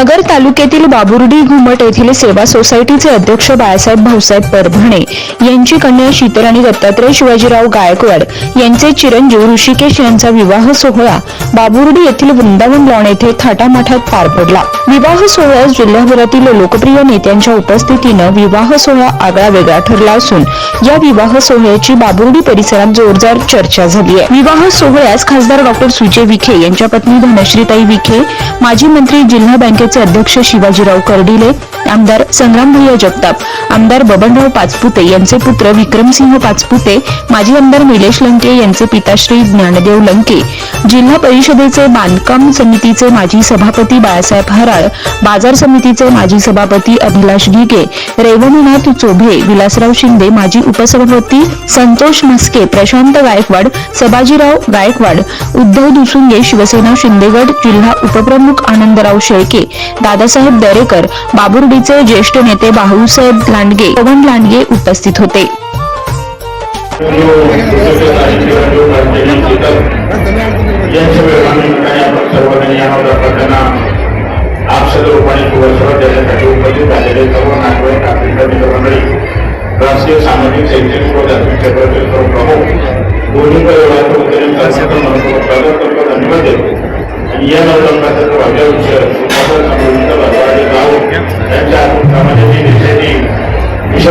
नगर तालुक्यातील बाबुर्डी घुमट येथील सेवा सोसायटीचे अध्यक्ष बाळासाहेब भाऊसाहेब परभणे यांची कन्या शीतराणी दत्तात्रय शिवाजीराव गायकवाड यांचे चिरंजीव ऋषिकेश यांचा विवाह सोहळा बाबुर्डी येथील वृंदावन लॉन येथे थाटामाठात पार पडला. विवाह सोहळ्यास जिल्हाभरातील लोकप्रिय नेत्यांच्या उपस्थितीनं विवाह सोहळा आगळा वेगळा ठरला असून या विवाह सोहळ्याची बाबुर्डी परिसरात जोरदार चर्चा झाली आहे. विवाह सोहळ्यास खासदार डॉक्टर सुजय विखे यांच्या पत्नी धनश्रीताई विखे माजी मंत्री जिल्हा बँकेचे अध्यक्ष शिवाजीराव कर्डिले आमदार संग्रामभैया जगताप आमदार बबनराव पाचपुते यांचे पुत्र विक्रमसिंह पाचपुते माजी आमदार निलेश लंके यांचे पिताश्री ज्ञानदेव लंके जिल्हा परिषदेचे बांधकाम समितीचे माजी सभापती बाळासाहेब हराळ बाजार समितीचे माजी सभापती अभिलाष गिगे रेवणनाथ चोभे विलासराव शिंदे माजी उपसभापती संतोष म्हस्के प्रशांत गायकवाड सबाजीराव गायकवाड उद्धव दुसुंगे शिवसेना शिंदेगड जिल्हा उपप्रमुख आनंदराव शेळके दादासाहेब दरेकर बाबुर्डीचे ज्येष्ठ नेते भाऊसाहेब लांडगे पवन लांडगे उपस्थित होते. यांच्या वेळाने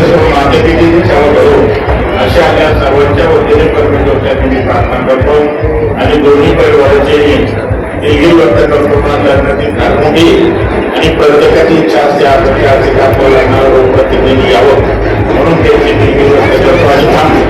विशेष करून सेवा करू अशा आपल्या सर्वांच्या वतीने परमेश्वरच्या मी प्रार्थना करतो आणि दोन्ही परिवाराचे व्यक्त करतो करण्याची आणि प्रत्येकाची इच्छा असते आपण आर्थिक आपल्याला प्रतिनिधी यावं. म्हणून त्यांची देवी व्यक्त करतो आणि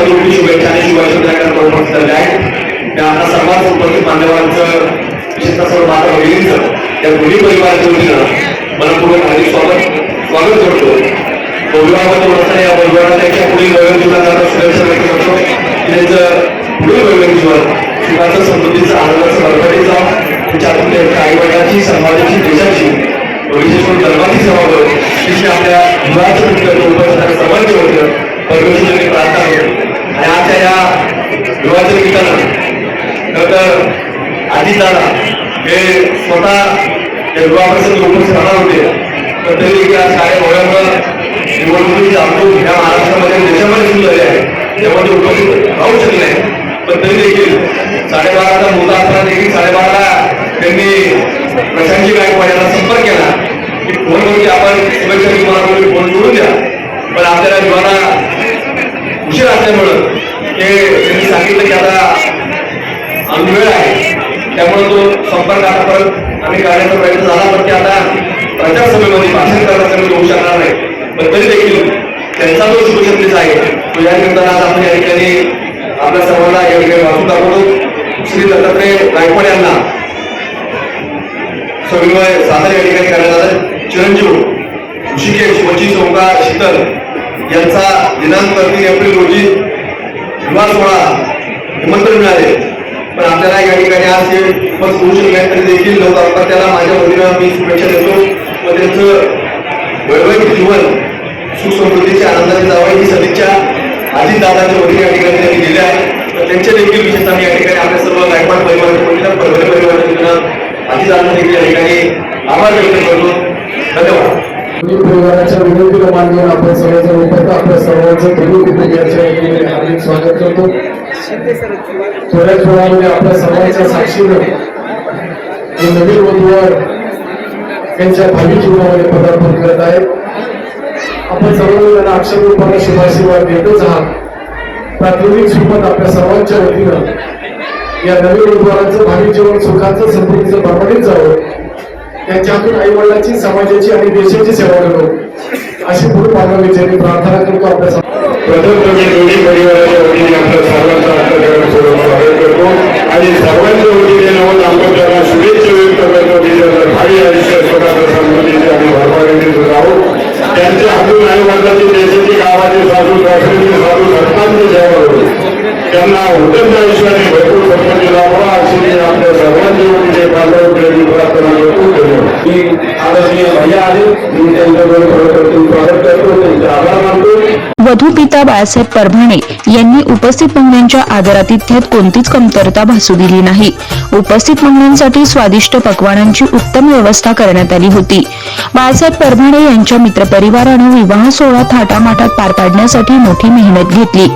आजच्या दोन्ही शुभेच्छा आणि शुभाशुभेच्छा प्रमुख झाल्या आहेत त्या आता सर्वात उपस्थित मान्यवरांचं विशेषतः सर्व माझ्या भगिनींचं त्या दोन्ही परिवाराच्या वतीनं मनपूर्वक हार्दिक स्वागत स्वागत करतो. विवाहामध्ये होताना या परिवाराला त्यांच्या पुढील वैयक्तिक जीवनाचा जात असलं दादा हे स्वतः या विवाहाप्रसंगी उपस्थित राहणार होते. तर तरी या आज काय नोव्हेंबर निवडणुकीची आमदार ह्या महाराष्ट्रामध्ये देशामध्ये सुरू झाली आहे. ते उपस्थित राहू शकले पण तरी देखील साडेबाराचा मुद्दा असताना देखील साडेबाराला त्यांनी प्रशांची गायकवाड यांना संपर्क केला की फोनवरती आपण शुभेच्छा विमानावरती फोन जोडून द्या पण आपल्याला विमाना उशीर असल्यामुळं ते त्यांनी सांगितलं की आता आम्ही वेळ आहे त्यामुळे तो संपर्क आता परत आम्ही काढण्याचा प्रयत्न झाला पण ते आता प्रचारसभेमध्ये भाषण करण्यासाठी होऊ शकणार नाही. पण तरी देखील त्यांचा जो शुभशक्तीचा आहे तो या निमित्तानं आज आपण या ठिकाणी आपल्या सर्वांना या ठिकाणी वाचून दाखवतो. श्री दत्तात्रय गायकवाड यांना सविनय सादर या ठिकाणी करण्यात आलं. चिरंजीव ऋषिकेश वची चौका शीतल यांचा दिनांक तीन एप्रिल रोजी विवाह सोहळा निमंत्रण मिळाले. पण आपल्याला या ठिकाणी आज हे उपस्थित होऊ शकले तरी देखील लोक त्याला माझ्या वतीनं मी शुभेच्छा देतो. व त्यांचं वैवाहिक जीवन सुसमृद्धीच्या आनंदाने जावं ही सदिच्छा अजित दादाच्या वतीने या ठिकाणी त्यांनी दिल्या आहेत तर त्यांच्या देखील विशेषतः मी या ठिकाणी आपल्या सर्व गायकवाड परिवाराच्या वतीनं परभणी परिवाराच्या वतीनं अजित दादा देखील या ठिकाणी आभार व्यक्त करतो. धन्यवाद. मी परिवाराच्या विनंतीला मानून आपण सगळेजण उपस्थित आपल्या सर्वांचं धन्यवाद कुटुंबियांच्या वतीने हार्दिक स्वागत करतो थोड्याच वेळामध्ये आपल्या सर्वांच्या साक्षीनं हे नवीन वधूवर त्यांच्या भावी जीवनामध्ये पदार्पण करत आहेत. आपण सर्वजण त्यांना अक्षर रूपाने शुभाशीर्वाद देतच आहात. प्राथमिक स्वरूपात आपल्या सर्वांच्या वतीनं या नवीन उमेदवारांचं भावी जीवन सुखाचं समृद्धीचं प्रमाणित जावं. त्यांच्या हातून आईवडिलांची समाजाची आणि देशाची सेवा करू. अशी पुढे पाहावी ज्यांनी प्रार्थना करतो आपल्या सम- प्रथम तर मी दोन्ही परिवाराच्या वतीने आपल्या सर्वांचं अंतर्गत स्वागत करतो आणि सर्वांच्या वतीने नव दाम्पत्याला शुभेच्छा व्यक्त करतो की त्यांचं भावी आयुष्य स्वतःच्या समृद्धीचे आणि भरभराटीचे राहू त्यांच्या हातून आई वडिलांची देशाची गावाची साधू सासरीची साधू संतांची सेवा करू त्यांना उत्तम आयुष्याने भरपूर संपत्ती लावा अशी मी आपल्या सर्वांच्या वतीने बांधव प्रेमी प्रार्थना करतो धन्यवाद मी आदरणीय भैया आले मी त्यांच्याकडे खरोखर स्वागत करतो त्यांचे आभार मानतो वधू पिता बाळासाहेब परभणे यांनी उपस्थित पाहुण्यांच्या आदरातिथ्यात कोणतीच कमतरता भासू दिली नाही. उपस्थित पाहुण्यांसाठी स्वादिष्ट पक्वानांची उत्तम व्यवस्था करण्यात आली होती. बाळासाहेब परभणे यांच्या मित्रपरिवारानं विवाह सोहळा थाटामाटात पार पाडण्यासाठी मोठी मेहनत घेतली.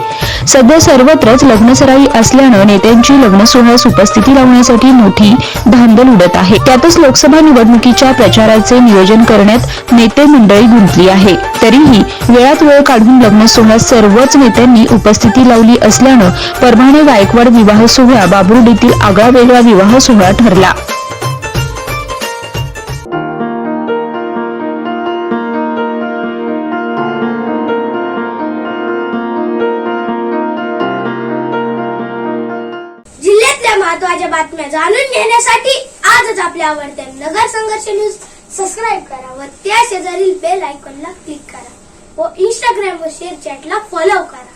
सध्या सर्वत्रच लग्नसराई असल्यानं नेत्यांची लग्न सोहळ्यास उपस्थिती लावण्यासाठी मोठी धांदल उडत आहे. त्यातच लोकसभा निवडणुकीच्या प्रचाराचे नियोजन करण्यात नेते मंडळी गुंतली आहे. तरीही वेळात वेळ काढून लग्न सोहळ्यात सर्वच नेत्यांनी उपस्थिती लावली असल्यानं परभणे गायकवाड विवाह सोहळा बाबुर्डीतील आगळा वेगळा विवाह सोहळा ठरला. जिल्ह्यातल्या महत्त्वाच्या बातम्या जाणून घेण्यासाठी आजच आपल्या आवडत्या नगर संघर्ष न्यूज सबस्क्राईब करा व त्या शेजारील बेल आयकॉनला क्लिक करा. व इंस्टाग्राम व शेअर चॅटला फॉलो करा.